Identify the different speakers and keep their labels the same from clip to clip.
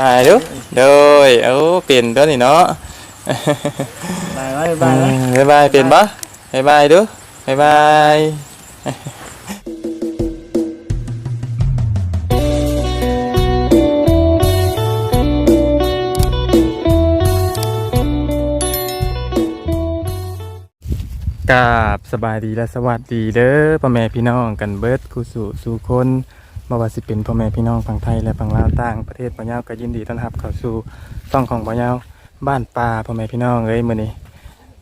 Speaker 1: อ่าดูโดยเอ้าเปลี่ยนตัวนี่เนาะ
Speaker 2: บายไว้บายไว้
Speaker 1: อืมบ๊ายบายเปลี่ยนปะบ๊ายบายดูบ๊ายบายกราบสบายดีและสวัสดีเด้อพ่อแม่พี่น้องกันเบิดคู่สู่สู่คน บ่ว่าสิเป็นพ่อแม่พี่น้องฝั่งไทยและฝั่งลาวต่างประเทศบ่ยาวก็ยินดีต้อนรับเข้าสู่ช่องของบ่ยาวบ้านป่าพ่อแม่พี่น้องเอ้ยมื้อนี้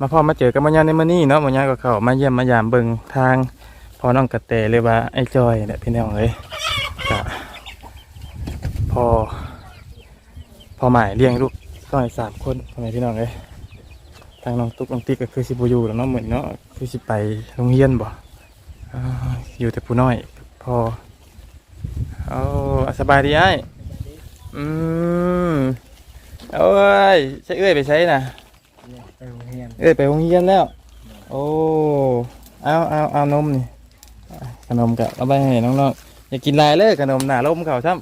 Speaker 1: มาพ่อมาเจอกับบ่ยาวในมื้อนี้เนาะบ่ยาวก็เข้ามาเยี่ยมมายามเบิ่งทางพอน้องกระแตหรือว่าไอ้จอยแหละพี่น้องเอ้ยก็พอพอหมายเลี้ยงลูกน้อยสามคนพ่อแม่พี่น้องเอ้ยทางน้องตุ๊กน้องติ๊กก็คือสิบอยู่แล้วเนาะเหมือนเนาะคือสิไปโรงเรียนบ่อ่าอยู่แต่ผู้น้อยพอ เอาสบายดีไอ้อืมเอาเอ้ยใช้เอ้ยไปใช้น่ะ
Speaker 2: ไปโรงเรียน
Speaker 1: เอ้ยไปโรงเรียนแล้ว โอ้เอาเอาเอานมนี่ขนมกะเอาไปให้น้องๆอย่ากินหลายเลยขนมหนาลมเขาซ้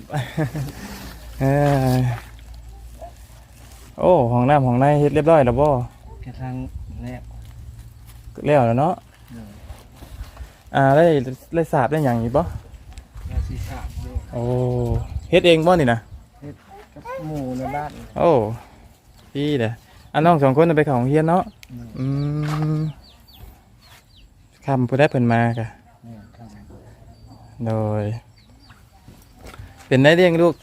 Speaker 1: ำเออโอ้ห้องน้ำห้องในเฮ็ดเรียบร้อยแล้วบ่
Speaker 2: กระทั่งแรก
Speaker 1: แล้วแล้วเนาะอ่าได้ได้สาบได้หยังอีกบ่
Speaker 2: ยา สีสาบด้วย
Speaker 1: โอ้เฮ็ดเองบ่นี่นะ
Speaker 2: กับหมูในบ้าน
Speaker 1: โอ้พี่เด้ออันน้องสองคนน่ะไปเข้าโรงเรียนเนาะอืมคำผู้ได้เพิ่นมากะ
Speaker 2: เนี่ยครับ
Speaker 1: โดย เป็นได้เลี้ยงลูก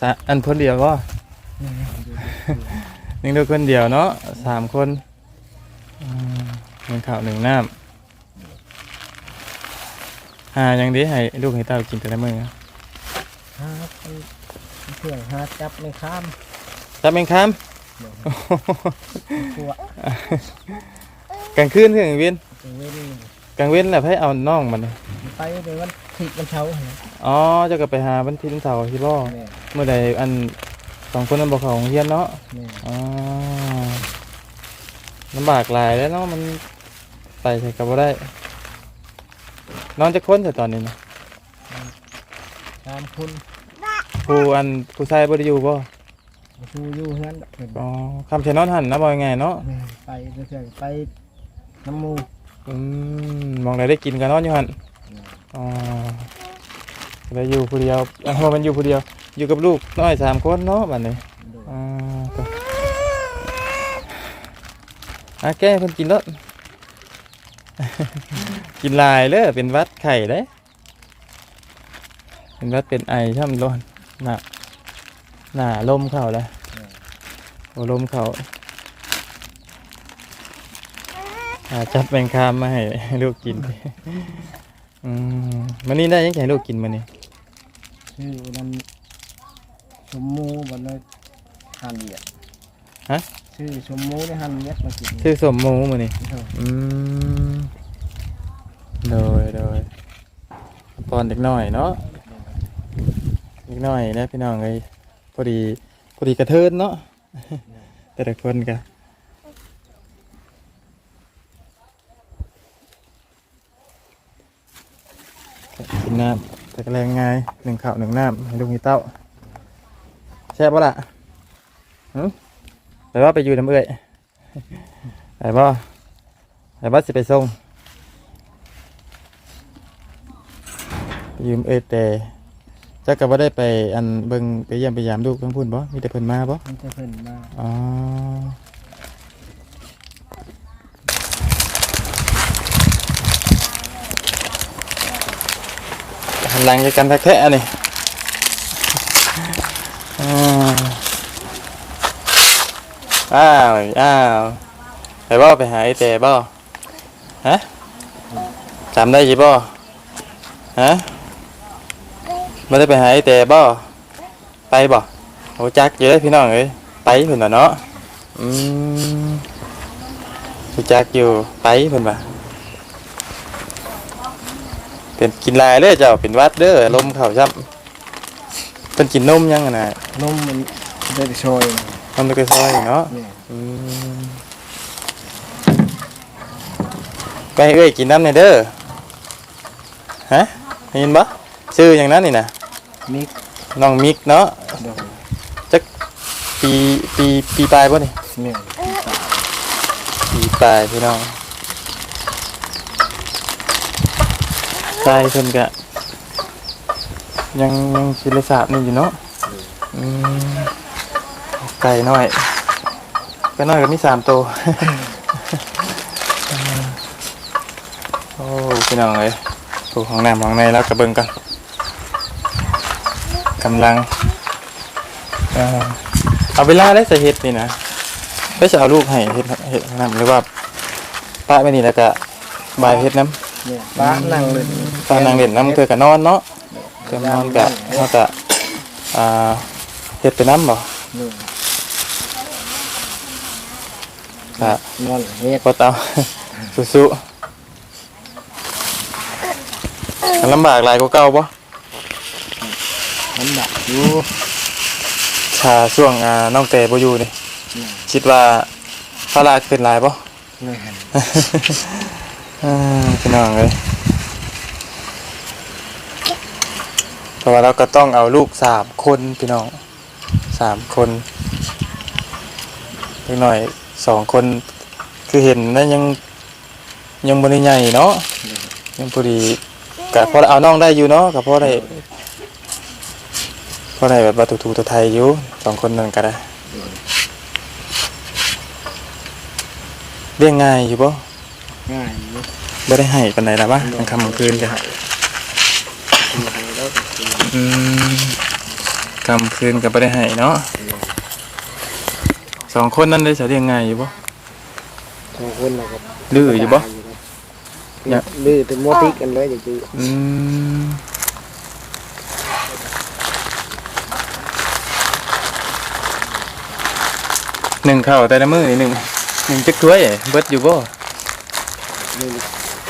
Speaker 1: สะอันคนเดียวก็เลี้ยงลูกคนเดียวเนาะสามคนอืมหนึ่งข้าวหนึ่งน้ำ หายังดีให้ลูกให้เต้ากินแต่ละมื้อ
Speaker 2: ฮาไปเพื่อนฮาจับไม่ข้าม
Speaker 1: จับแมงคาม
Speaker 2: ตัว
Speaker 1: กลางคืนคือกลางเว้น
Speaker 2: จะเว้น
Speaker 1: กลางเว้นแหละให้เอาน้องมันนี่
Speaker 2: ไปเดี๋ยววันถิดวันเช้าเหรอ
Speaker 1: อ๋อเจะก็ไปหาวันที่วันเสาร์ที่บ่
Speaker 2: แม่
Speaker 1: เมื่อใดอันสองคนนั้นบอกเขาของเฮียนเนาะ
Speaker 2: แม่
Speaker 1: อ๋อลำบากหลายแล้วเนาะมันไปใส่กับบ่ได้ นอนจะค้นแต่ตอนนี้นะ
Speaker 2: ตามคุณ
Speaker 1: ครูอันครูชายบ่ได้อยู่บ่
Speaker 2: ชูอยู่เฮือนเพิ่น
Speaker 1: อ๋อคำเชนนอนหันนะบ่ยังไงเนาะ
Speaker 2: แม่ไปเรื่อยๆไปน้ำมู
Speaker 1: อืมมองได้ได้กินกันนอนอยู่หันอ๋อได้อยู่ผู้เดียวอะว่ามันอยู่ผู้เดียว อยู่กับลูกน้อยสามคนเนาะบัดนี้
Speaker 2: โดย
Speaker 1: อ่าก็อะแก้เพิ่นกินแล้ว กินหลายเลยเป็นหวัดไข่เด้ เป็นหวัดเป็นไอช่ำร้อนหนาหนาลมเข่าเลยโอ้ลมเข่าอ่าจับแมงคามมาให้ลูกกินอืมมันนี่ได้ยังไงลูกกินมันนี่
Speaker 2: ชื่อนั้นชมมูบันเลยฮันเลียด
Speaker 1: ฮะ
Speaker 2: ชื่อชมมูในฮันเลียดมากิน
Speaker 1: ชื่อสมหมูมันนี่
Speaker 2: โดย
Speaker 1: อืม โดยโดยปอนเด็กน้อยเนาะเด็กน้อยนะพี่น้องเลยพอดีพอดีกระเทินเนาะแต่ละคนกันกินน้ำแต่กแรงง่ายหนึ่งข้าวหนึ่งน้ำให้ลูกมีเต้าแซ่ปะล่ะหืมไปว่าไปอยู่น้ำเอื่อยไปบ่าไปบัสสิไปส่งไป ยืมเอเตจักก็บ่ได้ไปอันเบิ่งไปเยี่ยมไปยามลูกทั้งพุ่นบ่มีแต่เพิ่นมาบ่
Speaker 2: มันจะเพิ่นมา
Speaker 1: อ๋อหันหลังจะกันแท้ๆนี่อ่าอ้าวอ้าวไปบ่ไปหาไอเตบ่ฮะจำได้ยี่บ่ฮะ ไม่ได้ไปหาไอเตบ่ไปบ่โอ้จักเยอะพี่น้องเอ้ยไปเพิ่นน่ะเนาะอืมรู้จักอยู่ไปเพิ่นว่าเป็นกินหลายเลยเจ้าเป็นหวัดเด้อลมเข้าซ้ำเพิ่นกินนมยังอะน่ะ
Speaker 2: นมมันได้แต่โชย
Speaker 1: นมตะกซอยเนาะ
Speaker 2: นี่
Speaker 1: อืมไปให้เอ้ยกินน้ำหน่อยเด้อฮะได้ยินบ่ชื่ออย่างนั้นนี่นะ
Speaker 2: มิก
Speaker 1: น้องมิกเนาะ
Speaker 2: โดย
Speaker 1: ปีปีปีปลายป่ะนี่
Speaker 2: แม่น
Speaker 1: ปีปลายพี่น้องใช่เพิ่นกะยังยังศิลศาสตร์นี่อยู่เนาะอืมไก่น้อยไก่น้อยก็มีสามตัว โอ้พี่น้องเลยตัวของน้ำของในแล้วกระเบิงกัน กำลังเอ่อเอาเวลาได้สาเหตุนี่นะไม่จะเอาลูกให้เฮ็ดเฮ็ดน้ำหรือว่าป้าไม่นี่แล้วก็บายเฮ็ดน้ำ
Speaker 2: แม่นป้านั่งเลย
Speaker 1: ตอนนางเล่นน้ำเธอก็นอนเนาะเธอนอนกะเขากะอ่าเฮ็ดไปน้ำบ่
Speaker 2: แม่น
Speaker 1: กะ
Speaker 2: นอนเฮ็ด
Speaker 1: พอเตาสู้ๆมันลำบากหลายกว่าเก่าบ่
Speaker 2: มันดักอยู่
Speaker 1: ชาช่วงอ่าน้องเตบ่อยู่นี่
Speaker 2: แม่น
Speaker 1: คิดว่าภาระขึ้นหลายบ่
Speaker 2: แม่น
Speaker 1: อ่าพี่น้องเลยเพราะว่าเราก็ต้องเอาลูกสามคนพี่น้องสามคนเล็กหน่อยสองคนคือเห็นนะยังยังบริใหญ่เนาะยังพอดีกับพอเอาน้องได้อยู่เนาะกับพอได้พ อได้แบบว่าถูๆตัวไทยอยู่สองคนนั่นก็ได้เรียงง่ายอยู่ปะ
Speaker 2: ง่ายอยู่
Speaker 1: ไม่ได้ให้กันไหนละบ้างกลางค่ำกลางคืนกัน
Speaker 2: ให้แล้ว
Speaker 1: อืมกลางคืนก็ไม่ได้ให้เนาะสองคนนั้นได้จะเรียงง่ายอยู่ปะ
Speaker 2: สองคนเราก็
Speaker 1: ดื้ออยู่ปะ
Speaker 2: อยากดื้อแต่โมติกันเลยอย่างนี้
Speaker 1: อืม นึ่งข้าวแต่ละมือนี่หนึ่งหนึ่งจักถ้วยเบิดอยู่บ่
Speaker 2: นี่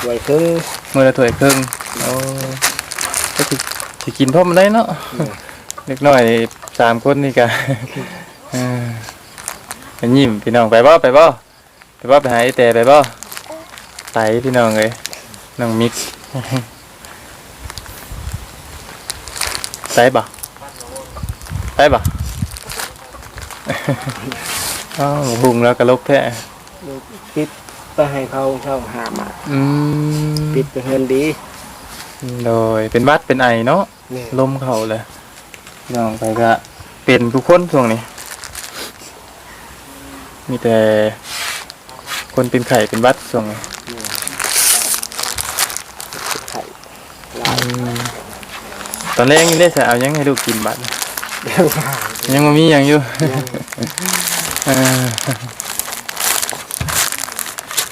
Speaker 2: ไว้ครึ่ง
Speaker 1: มือละถ้วยครึ่งโอ้ก็สิสิกินพร้อมนได้เนาะเล็กน้อยสามคนนี่กะเอออันยิ้มพี่น้องไปบ่ไปบ่ไปบ่ไปหาไอ้แต่ไปบ่ไปพี่น้องเลยน้องมิกซ์ไปบ่ไปบ่ อ้าวบุงแล้วกระลกแท้
Speaker 2: ปิดไปให้เขาเขาหามา
Speaker 1: อืม
Speaker 2: ปิดไปเงินดี
Speaker 1: โดยเป็นหวัดเป็นไอเนาะ
Speaker 2: นี่
Speaker 1: ลมเขาเลยพี่น้องไปก็เป็นทุกคนช่วงนี้ มีแต่ คนเป็นไข่เป็นหวัดช่วงนี้
Speaker 2: ไข่ลาย
Speaker 1: อืมตอนแรกยังได้จะเอายังให้ลูกกินบัด
Speaker 2: เรื่องหา
Speaker 1: ยังมามีอย่างอยู่เออ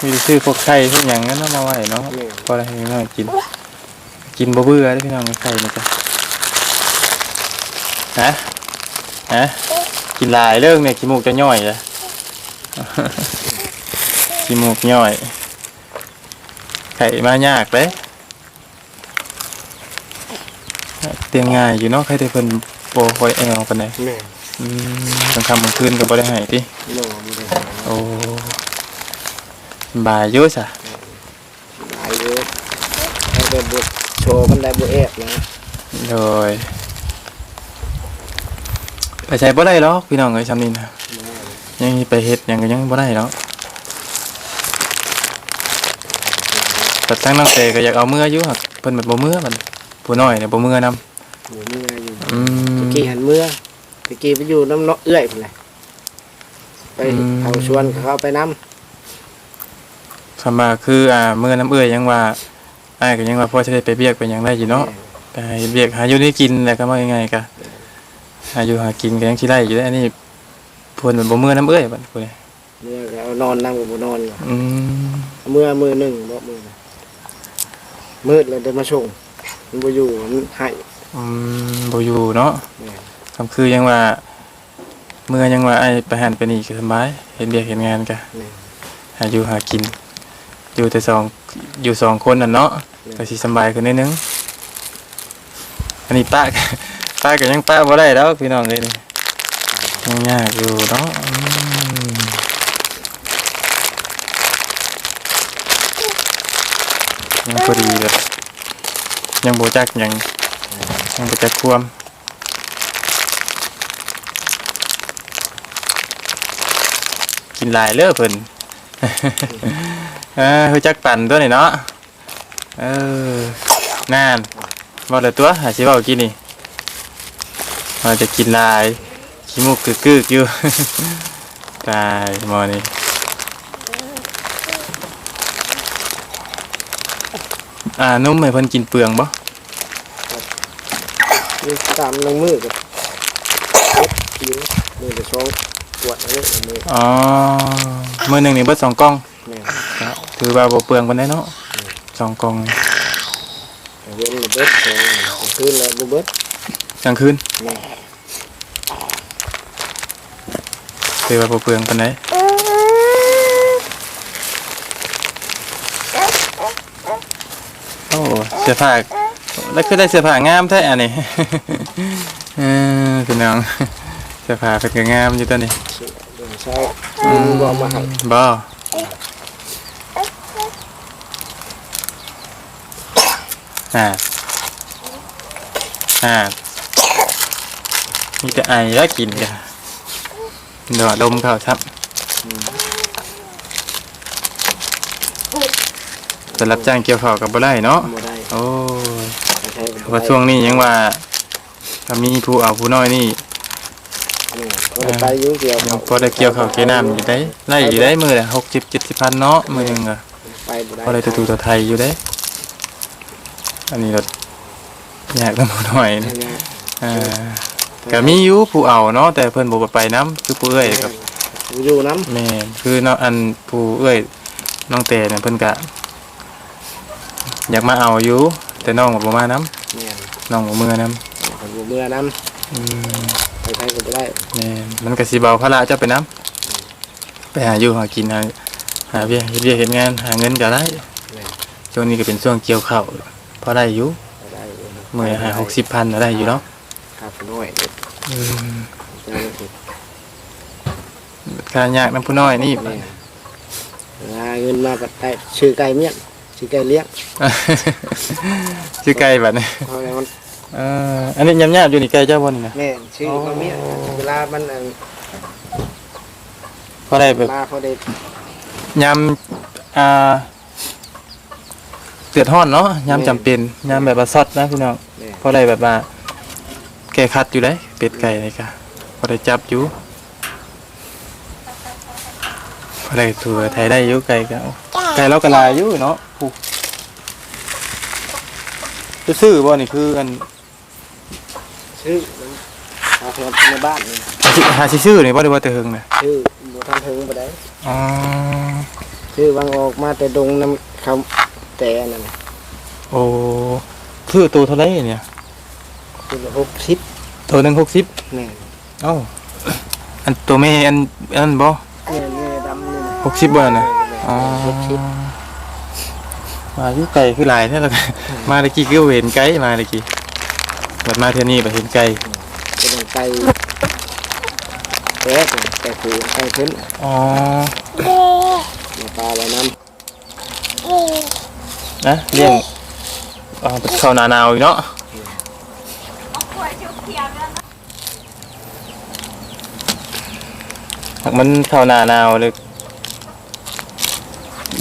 Speaker 1: มีแต่ซื้อพวกไข่พวกอย่างนั้นเอามาไว้เนาะ
Speaker 2: นี่
Speaker 1: พอได้ให้น้องกิน กินบ่เบื่อได้อพี่น้องไข่นี่จ้ะฮะฮะกินหลายเรื่องเนี่ยขี้มูกจะย่อยเลยขี้มูกย่อย ไข่มายากเลยเตียงง่ายอยู่เนาะใครได้เพิ่นโปรคอยแอลปานใด
Speaker 2: นี่
Speaker 1: อืมกลางค่ำกลางคืนก็บ่ได้ให้ติ
Speaker 2: โน่ไม่ได้
Speaker 1: โอ้บายอยู่ซะ
Speaker 2: หลายเยอะให้ได้บุโชว์มันได้บุเอฟนะ
Speaker 1: โดยไปใช้บ่ได้หรอกพี่น้องเอ้ยซำนี้นะยังไปเฮ็ดหยังก็ยังบ่ได้หรอกแต่ทั้งน้องเตก็อยากเอาเมื่ออยู่ครับเพิ่นแบบบ่เมื่อมันผู้น้อยเนี่ยบ่เมื่อนำ
Speaker 2: อยู่เมื่ออยู่
Speaker 1: อืม
Speaker 2: ตะกี้หันเมื่อ ตะกี้ไปอยู่น้ำเนาะเอื้อยไปเลยไป
Speaker 1: อืม
Speaker 2: เอาชวนเขาไปน้
Speaker 1: คำว่าคืออ่าเมื่อน้ำเอื้อยยังว่าอ้ายก็ยังว่าพ่อจะได้ไปเบียกไปหยังได้อยู่ำเนาะไปหาเบียกหาอยู่ได้กินแหละก็ว่ายังไงกะหาอยู่หากินก็ยังสิได้อยู่ได้อันนี้เพิ่นมันบ่เมื่อน้ำเอื้อยบัดพุ่น
Speaker 2: เมื่อก็เอานอนนั่งกับบุนอนอยู่
Speaker 1: อืม
Speaker 2: เมื่อมือหนึ่งบ่มือนะมืดเลยเดินมาส่งมันบ่อยู่มันให้
Speaker 1: อืมบ่อยู่เนาะ
Speaker 2: แม่
Speaker 1: คำคือยังว่า เมื่อยังว่าไอ้ไปหันไปนี่ก็สบาย เห็นเบียกเห็นงานกะ
Speaker 2: แม่
Speaker 1: หาอยู่หากิน อยู่แต่สองอยู่สองคนน่ะเนาะก็สิสำบายขึ้นนิดนึงอันนี้ป้าป้าก็ยังป้าบ่ได้แล้วพี่น้องเลยนี่ยังยากอยู่เนาะอืมยังพอดีแบบยังโบจักหยังยังโบจักความ กินลายเด้อเพิ่นเออรู้จักปั่นตัวนี่เนาะเออนานบ่ละตัวหาสิเว้ากินนี่ว่าจะกินลายขี้มูกกึกๆอยู่ตายมอนี่อ่านุ่มให้เพิ่นกินเปลืองบ่
Speaker 2: ตามลงมือกับกินมือจะช่อง ปวดอะไรมือ
Speaker 1: อ๋อมื้อหนึงนี่เบิดสองกล่อง
Speaker 2: แม่
Speaker 1: ถือว่าบ่เปลืองปานใดเนาะสองกล่อง
Speaker 2: เว้นระเบิดของคืนแล้วระเบิด
Speaker 1: กลางคืน
Speaker 2: แม่
Speaker 1: ถือว่าบ่เปลืองปานใดโอ้เสื้อผ้าแล้วคือได้เสื้อผ้างามแท้อันนี้ เออพี่น้อง เสื้อผ้าเพิ่นก็งามอยู่ตัวนี้
Speaker 2: เดี๋ยวเช้าบอกมาให้
Speaker 1: บ่อ่าอ่ามีแต่ไอแล้วกินกันเดี๋ยวดมเขาครับจะรับจ้างเกี่ยวข้าวกับบ่ได้เนาะ
Speaker 2: บ่ได้
Speaker 1: โอ้ว่าช่วงนี้ยังว่าถ้ามีผู้เอาผู้น้อยนี่
Speaker 2: ก็ไปยุ่งเกี่ยว
Speaker 1: ยังพอได้เกี่ยวข้าวเกี่ยวน้ำอยู่ได้ไล่อยู่ได้มือละหกสิบเจ็ดสิบพันเนาะมือหนึงอะ
Speaker 2: ไปบ่ได้
Speaker 1: พอได้ตัวตูตัวไทยอยู่ได้ อันนี้เราอยากต้องหน่อยนะอ่าก็มีอยู่ผู้เอาเนาะแต่เพิ่นบ่ไปน้ำคือผู้เอ้ยกับ
Speaker 2: อยู่น้
Speaker 1: แม่นคือเนาะอันผู้เอ้ยน้องแต่เนี่ยเพิ่นก็อยากมาเอาอยู่แต่น้องบ่มาน้ำ
Speaker 2: แม่ำ
Speaker 1: น้องบ่มือน้
Speaker 2: คนอยู่เมื่อน้ำ
Speaker 1: อืมำ
Speaker 2: ไปไทยก็บ่ได้
Speaker 1: แม่นมันก็สิเบาภาระเจ้าไปน้ำไปหาอยู่หากินหาหาเวียเฮ็ดเวียกเฮ็ดงานหาเงินก็ได้ช่วงนี้ก็เป็นช่วงเกี่ยวข้าวพอได้อยู่
Speaker 2: บ่ได้
Speaker 1: มื้อหา60,000ก็ได้อยู่เนาะ
Speaker 2: ครับน้อยเด็ก
Speaker 1: อืม
Speaker 2: เจ้าหน้าที่
Speaker 1: การยากน้ำผู้น้อยนี่
Speaker 2: แม่หาเงินมาก็ได้ชื่อไก่เมียนชื่อไก่เลี้ยง
Speaker 1: ชื่อไก่บัดนี้
Speaker 2: เพราะอะไรมัน
Speaker 1: เอ่ออันนี้ยำยาบอยู่นี่ไก่เจ้าบ่นี่นะ
Speaker 2: แม่ชื่อเขาเมียนเวลามันอัน
Speaker 1: พอได้แบบ
Speaker 2: มาพอได้
Speaker 1: ยำอ่าเดือดร้อนเนาะยำจำเป็นยำแบบว่าซอดนะพี่น้อง
Speaker 2: แม่
Speaker 1: พอได้แบบว่าแก้คัดอยู่ได้เป็ดไก่นี่ค่ะพอได้จับอยู่พอได้ถั่วไทยได้อยู่ไก่ก็เอาไก่เราก็หลายอยู่เนาะผู้ซื้อๆบ่นี่คืออัน
Speaker 2: ชื่อมันหาเงินในบ้านนี่
Speaker 1: หาสิหาสิซื้อนี่บ่ได้ว่าแต่เฮิงน่ะ
Speaker 2: ชื่อบ่ทันถึงบ่ได้
Speaker 1: อ๋อ
Speaker 2: ชื่อวางออกมาแต่ดงน้ำคำแต่นั่นน่ะ
Speaker 1: โอ้ซื้อตัวเท่าไหร่เนี่ย
Speaker 2: คือหกสิบ
Speaker 1: ตัวหนึง60
Speaker 2: แม่
Speaker 1: เอ้าอันตัวแม่อันอันบ่
Speaker 2: เนี่ยเนี่ยดำนี่นะ
Speaker 1: หกสิบบ่น่ะอ๋อ
Speaker 2: หกสิบ
Speaker 1: มาอยู่ไกลคือหลายแท้แล้วกันมาตะกี้ก็เห็นไกลมาตะกี้ บัดมาเท่านี้ไปเห็นไกล
Speaker 2: จะต้องไปแป๊กไปผูไปขึ้น
Speaker 1: อ๋อ
Speaker 2: มาปลาไว้น้
Speaker 1: นะเลี้ยงอ๋อเป็นข้าวหนาหนาวอีกเนาะหากมันข้าวหนาหนาวเลย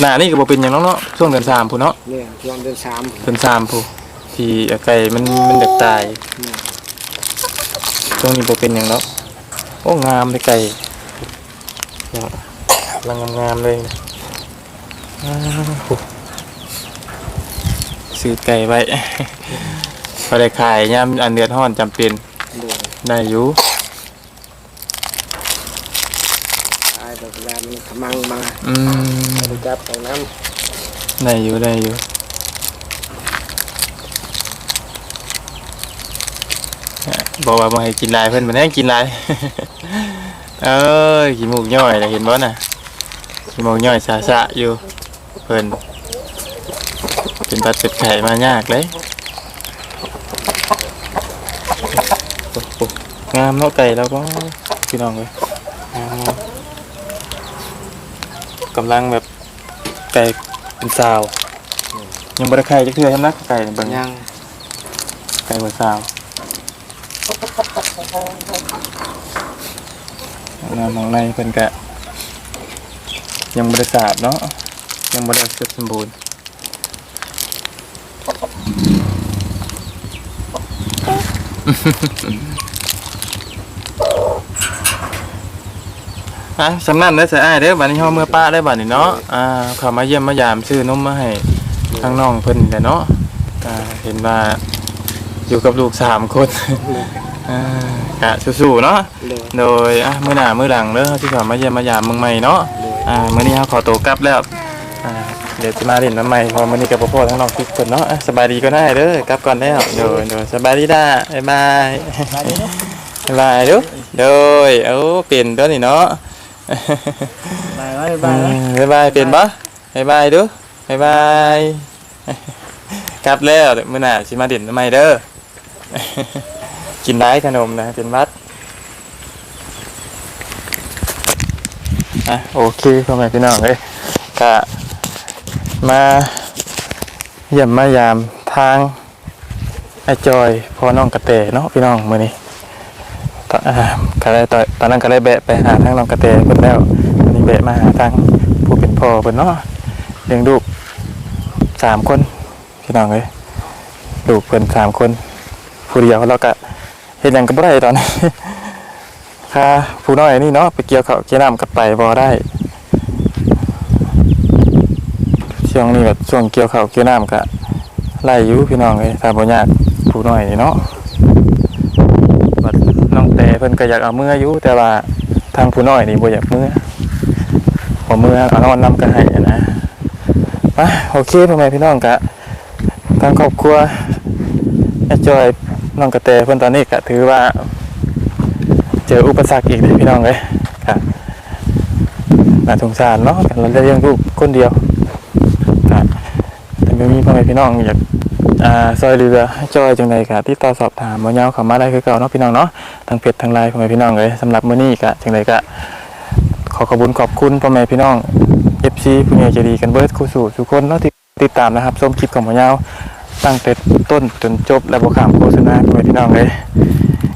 Speaker 1: หนานี่ก็บ่เป็นหยังเนาะเนาะช่วงเดือนสามพูนเนาะำ
Speaker 2: เนี่ยช่วงเดือนสาม
Speaker 1: เดือนสามพู ที่ไก่มันมันเด็กตายช่วงนี้บ่เป็นอย่างเนาะโอ้งามเลยไก่เนี่ยกำลังงามๆเลยนะอ้าวโหซื้อไก่ไว้พอได้ขายย่ำอันเดือดห้อนจำเป็น
Speaker 2: ด้วย
Speaker 1: ได้อยู่
Speaker 2: ตายแต่เวลามันขมังมา
Speaker 1: อืม
Speaker 2: ไปจับไปน้
Speaker 1: ได้อยู่ได้อยู่ บอกว่าบ่ให้กินหลายเพิ่นบ่ได้กินหลาย เอ้ยขี้มูกย่อยน่ะเห็นบ่น่ะขี้มูกย่อยสะๆอยู่ เพิ่นเป็นบัดเป็ดไข่มายากเลยโอ้โหงามเนาะไก่แล้วก็พี่น้องเลยงามๆกำลังแบบไก่เป็นสาว ยังบ่ได้ไข่จักเทื่อทำนักไก่นี่เบิ่งำ
Speaker 2: ยัง
Speaker 1: ไก่บ่สาว งามองในเพิ่นกะ ยังบริสาทเนาะยังบริสุทธิ์สมบูรณ์อะสำนักเด้อเสียอ้ายเด้อบัดนี้เฮาเมื่อป้าได้บัดนี้เนาะอ่าเข้ามาเยี่ยมมายามซื้อนมมาให้ทางน้องเพิ่นแหละเนาะอ่าเห็นว่าอยู่กับลูกสามคน อ่ากะสู้ๆเนาะ
Speaker 2: เลย
Speaker 1: โดยอะมื้อหน้ามื้อหลังเด้อที่เขามาเยี่ยมมายามเมืองใหม่เนาะอ่ามื้อนี้เฮาขอตัวกลับแล้วอ่าเดี๋ยวจะมาเล่นน้ำใหม่เพอมื้อนี้กับพ่อทั้งน้องทุกคนเนาะอะสบายดีก็ได้เด้อกลับก่อนแล้วโดยโดยสบายดีด้าบ๊ายบาย
Speaker 2: มาดิเนาะ
Speaker 1: บ๊ายบายเด้อโดยเอ้าเปลี่ยนตัวนี่เนาะ
Speaker 2: บายไว้บายไว้
Speaker 1: บ๊ายบายเปลี่ยนบ่บ๊ายบายเด้อบ๊ายบายกลับแล้วเดี๋ยวมื้อหน้าสิมาเล่นน้ำใหม่เด้อ กินได้ขนมนะเป็นวัดอะโอเคพ่อแม่พี่น้องเอ้ยก็มาเยี่ยมมายามทางไอ้จอยพ่อน้องกระเตเนาะพี่น้องมื้อนี้ตอนก็เลยตอนตอนนั้นก็เลยแบะไปหาทางน้องกระเตเพิ่นแล้วอันนี้แบะมาหาทางผู้เป็นพ่อเพิ่นเนาะเลี้ยงลูกสามคนพี่น้องเอ้ยลูกเพิ่นสามคนผู้เดียวแล้วก็ เฮ็ดหยังก็บ่ได้ตอนนี้ค่าผู้น้อยนี่เนาะไปเกี่ยวเขาเกี่ยวน้ำกับไปบ่ได้ช่วงนี้ก็ช่วงเกี่ยวเขาเกี่ยวน้ำก็ไล่ยู่พี่น้องเลยถ้าบ่ยากผู้น้อยนี่เนาะบัดน้องแต่เพิ่นก็อยากเอามืออยู่แต่ว่าทางผู้น้อยนี่บ่อยากมือบ่มือเอานอนนํกันให้นะโอเคพ่อแม่พี่น้องก็ทางครอบครัวไอ้จอย น้องกระแตเพิ่อนตอนนี้ก็ถือว่า เจออุปสรรคอีกเลยพี่น้องเลยครับน่าสงสารเนาะเราได้เลี้ยงลูกคนเดียวครับแต่ไม่มีพ่อแม่พี่น้องอยากอ่าซอยเรือจอยจังใดกะที่ต่อสอบถามบ่ยาวเข้ามาได้คือเก่าเนาะพี่น้องเนาะทางเพจทางไลน์พ่อแม่พี่น้องเลยสำหรับมื้อนี้กะจังใดกะขอขอบคุณขอบคุณพ่อแม่พี่น้อง FC ผู้ใหญ่ใจดีกันเบิดคู่สู่ทุกคนเนาะที่ติดตามนะครับชมคลิปของบ่ยาว ตั้งแต่ต้นจนจบและบ่ข้ามโฆษณาพ่อแม่พี่น้องเลย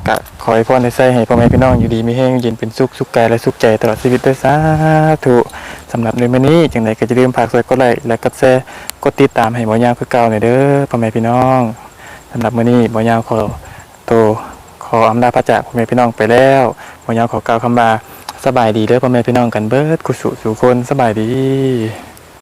Speaker 1: ก็ขอให้พ่อในใส่ให้พ่อแม่พี่น้องอยู่ดีมีแห้งเย็นเป็นสุขสุขกายและสุขใจตลอดชีวิตด้วยสาธุสำหรับในมื้อนี้จังไดก็จะลืมฝากกดไลค์และกดแชร์กดติดตามให้บ่ยาวคือเก่าหน่อยเด้อพ่อแม่พี่น้องสำหรับมื้อนี้บ่ยาวขอโตวขออำลาพระจากพ่อแม่พี่น้องไปแล้วบ่ยาวขอกล่าวคำว่าสบายดีเด้อพ่อแม่พี่น้องกันเบิดกุสุสู่คนสบายดี